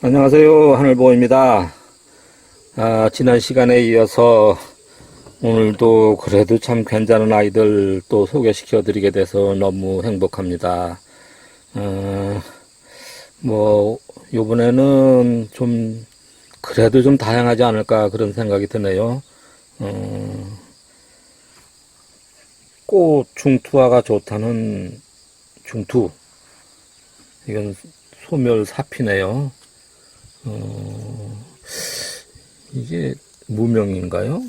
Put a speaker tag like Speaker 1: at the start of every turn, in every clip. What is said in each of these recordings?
Speaker 1: 안녕하세요. 하늘보입니다. 아, 지난 시간에 이어서 오늘도 그래도 참 괜찮은 아이들 또 소개시켜 드리게 돼서 너무 행복합니다. 어, 뭐, 요번에는 좀, 그래도 좀 다양하지 않을까 그런 생각이 드네요. 어, 꽃 중투화가 좋다는 중투. 이건 소멸 사피네요. 어, 이게 무명인가요?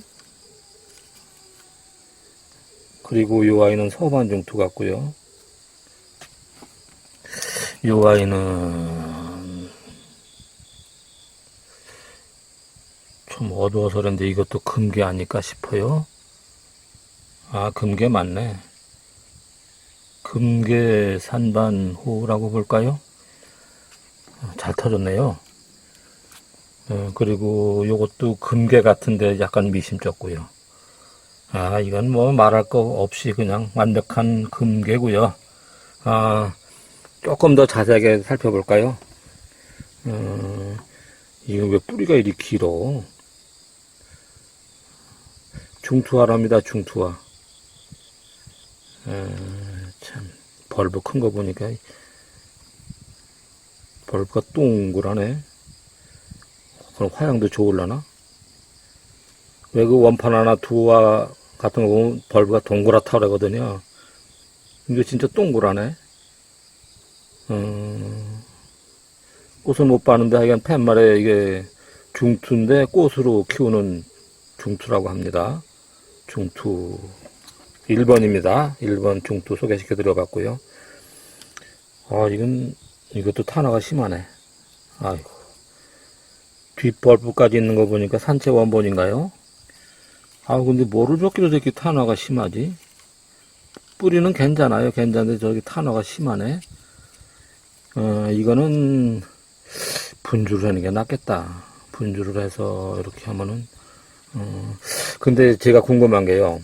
Speaker 1: 그리고 이 아이는 서반중투 같고요. 이 아이는 좀 어두워서 그런데 이것도 금괴 아닐까 싶어요. 아, 금괴 맞네. 금괴 산반호라고 볼까요? 어, 잘 터졌네요. 어, 그리고 요것도 금괴 같은데 약간 미심쩍고요. 아, 이건 뭐 말할 거 없이 그냥 완벽한 금괴고요. 아, 조금 더 자세하게 살펴볼까요? 어, 이거 왜 뿌리가 이리 길어? 중투화랍니다, 중투화. 어, 참, 벌브 큰 거 보니까 벌브가 동그라네. 그럼 화양도 좋을라나? 왜 그 원판 하나 두화 같은 거 보면 벌브가 동그랗다 그러거든요. 이거 진짜 동그라네. 음, 꽃을 못 봤는데 하여간 팻말에 이게 중투인데 꽃으로 키우는 중투라고 합니다. 중투 1번입니다. 1번 중투 소개시켜 드려 봤고요. 아, 이건, 이것도 탄화가 심하네. 아이고. 뒷벌브까지 있는 거 보니까 산채 원본인가요? 아, 근데 뭐를 줬기로 저렇게 탄화가 심하지? 뿌리는 괜찮아요. 괜찮은데 저기 탄화가 심하네. 어, 이거는 분주를 하는 게 낫겠다. 분주를 해서 이렇게 하면은, 어, 근데 제가 궁금한 게요.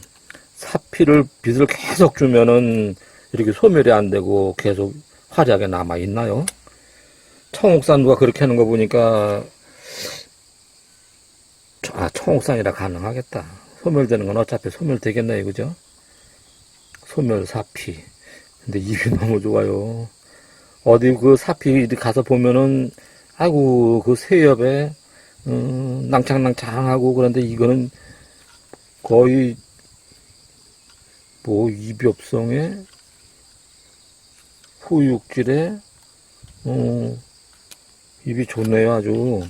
Speaker 1: 사피를 빛을 계속 주면은 이렇게 소멸이 안 되고 계속 화려하게 남아 있나요? 청옥산 누가 그렇게 하는 거 보니까 아 청옥산이라 가능하겠다. 소멸되는 건 어차피 소멸되겠네 그죠? 소멸 사피. 근데 입이 너무 좋아요. 어디 그 사피 가서 보면은 아이고 그 새엽에 음, 낭창낭창하고 그런데 이거는 거의 뭐 이벽성에 후육질에 어, 입이 좋네요 아주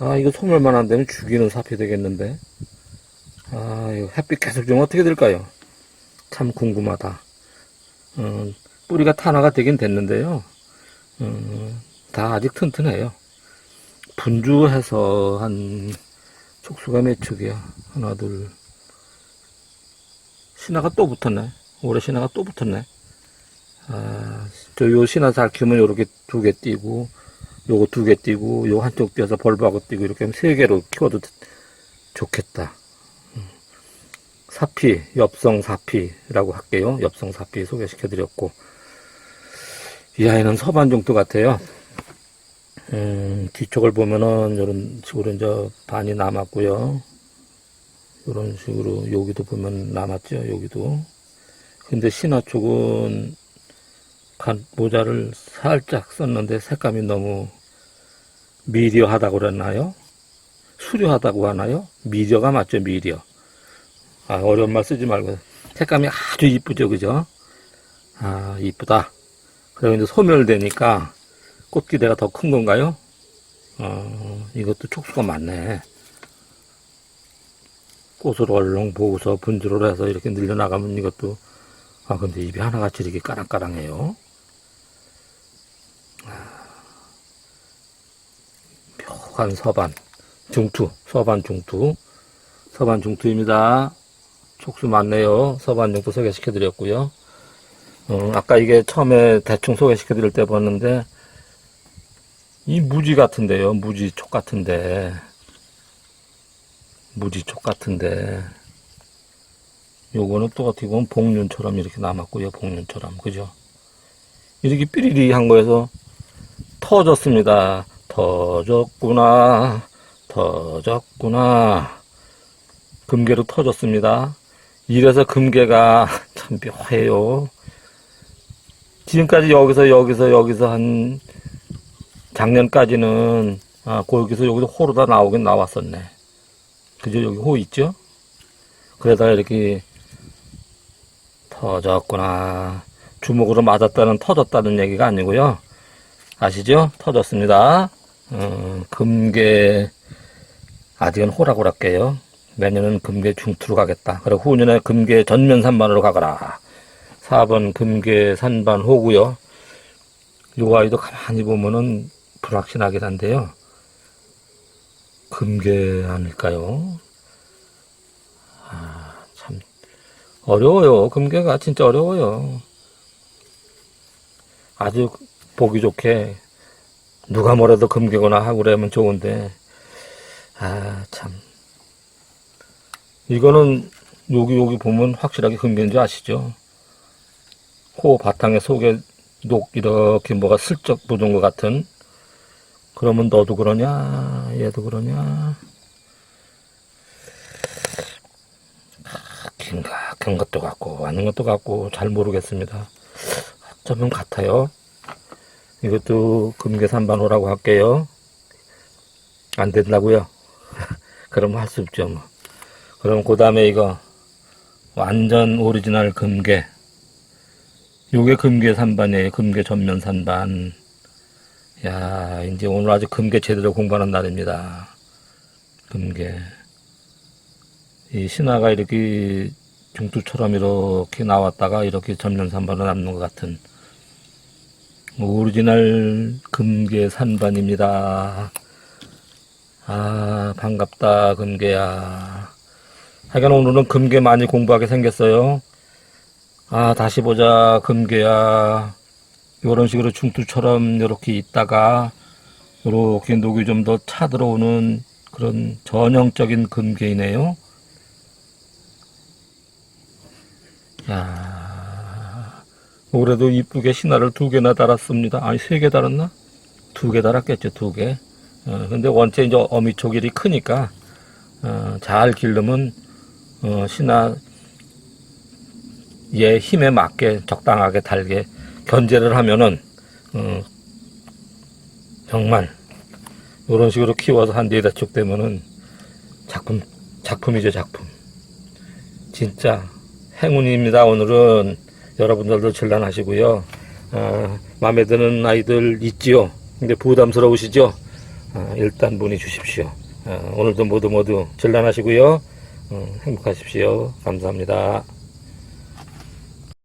Speaker 1: 아 이거 소멸만 안 되면 죽이는 사피 되겠는데. 아 이거 햇빛 계속 좀 어떻게 될까요? 참 궁금하다. 어, 뿌리가 탄화가 되긴 됐는데요. 어, 다 아직 튼튼해요. 분주해서 한 촉수가 몇 촉이야? 하나 둘. 신화가 또 붙었네. 올해 신화가 또 붙었네. 아, 저 요 신화 잘 키우면 요렇게 두 개 띄고, 요거 두 개 띄고, 요 한쪽 띄어서 벌브하고 띄고, 이렇게 하면 세 개로 키워도 좋겠다. 음. 사피, 엽성 사피라고 할게요. 엽성 사피 소개시켜 드렸고, 이 아이는 서반 정도 같아요. 음, 뒤쪽을 보면은 요런 식으로 이제 반이 남았고요. 이런 식으로 여기도 보면 남았죠 여기도 근데 신화 쪽은 간 모자를 살짝 썼는데 색감이 너무 미려하다고 그랬나요? 수려하다고 하나요? 미려가 맞죠 미려 아 어려운 말 쓰지 말고 색감이 아주 이쁘죠 그죠? 아 이쁘다 그리고 이제 소멸되니까 꽃기대가 더 큰 건가요? 어 이것도 촉수가 많네 꽃을 얼렁 보고서 분주를 해서 이렇게 늘려나가면 이것도 아 근데 입이 하나같이 이렇게 까랑까랑해요 아, 묘한 서반 중투 서반 중투. 서반 중투입니다. 촉수 많네요. 서반 중투 소개시켜 드렸고요. 어, 아까 이게 처음에 대충 소개시켜 드릴 때 봤는데 이 무지 같은데요. 무지 촉 같은데. 무지 촉 같은데. 요거는 또 어떻게 보면 복륜처럼 이렇게 남았고요. 복륜처럼. 그죠? 이렇게 삐리리 한 거에서 터졌습니다 터졌구나, 터졌구나. 금괴로 터졌습니다. 이래서 금괴가 참 묘해요. 지금까지 여기서, 여기서, 여기서 한, 작년까지는, 아, 거기서 여기서 호로 다 나오긴 나왔었네. 그죠? 여기 호 있죠? 그러다가 이렇게 터졌구나. 주먹으로 맞았다는 터졌다는 얘기가 아니고요. 아시죠? 터졌습니다. 어, 금괴 아직은 할게요. 내년은 금괴 중투로 가겠다. 그리고 후년에 금괴 전면 산반으로 가거라. 4번 금괴 산반 호고요. 요 아이도 가만히 보면은 불확실하긴 한데요. 금괴 아닐까요? 아, 참 어려워요. 금괴가 진짜 어려워요. 아주 보기 좋게 누가 뭐래도 금괴거나 하고 그러면 좋은데 아 참 이거는 여기 여기 보면 확실하게 금괴인 줄 아시죠? 코 바탕에 속에 녹 이렇게 뭐가 슬쩍 묻은 것 같은 그러면 너도 그러냐 얘도 그러냐 긴가 큰 것도 같고 아닌 것도 같고 잘 모르겠습니다. 어쩌면 같아요. 이것도 금계산반호라고 할게요. 안 된다고요? 그럼 할 수 없죠. 뭐. 그럼 그 다음에 이거 완전 오리지널 금계. 요게 금계 산반이에요. 금계 전면 산반. 야, 이제 오늘 아주 금계 제대로 공부하는 날입니다. 금계. 이 신화가 이렇게 중투처럼 이렇게 나왔다가 이렇게 전면 산반으로 남는 것 같은 오리지널 금계 산반입니다. 아, 반갑다, 금계야. 하여간 오늘은 금계 많이 공부하게 생겼어요. 아, 다시 보자, 금계야. 이런 식으로 중투처럼 이렇게 있다가, 이렇게 녹이 좀 더 차 들어오는 그런 전형적인 금계이네요. 야, 올해도 이쁘게 신화를 두 개나 달았습니다. 아니, 세 개 달았나? 두 개 달았겠죠, 두 개. 어, 근데 원체 이제 어미 초길이 크니까, 어, 잘 기르면, 어, 신화, 얘 힘에 맞게 적당하게 달게 견제를 하면은, 어, 정말, 이런 식으로 키워서 한 네다 쭉 되면은, 작품, 작품이죠, 작품. 진짜, 행운입니다. 오늘은 여러분들도 전란하시고요. 아, 마음에 드는 아이들 있지요. 근데 부담스러우시죠? 아, 일단 문의 주십시오. 아, 오늘도 모두 모두 전란하시고요. 어, 행복하십시오. 감사합니다.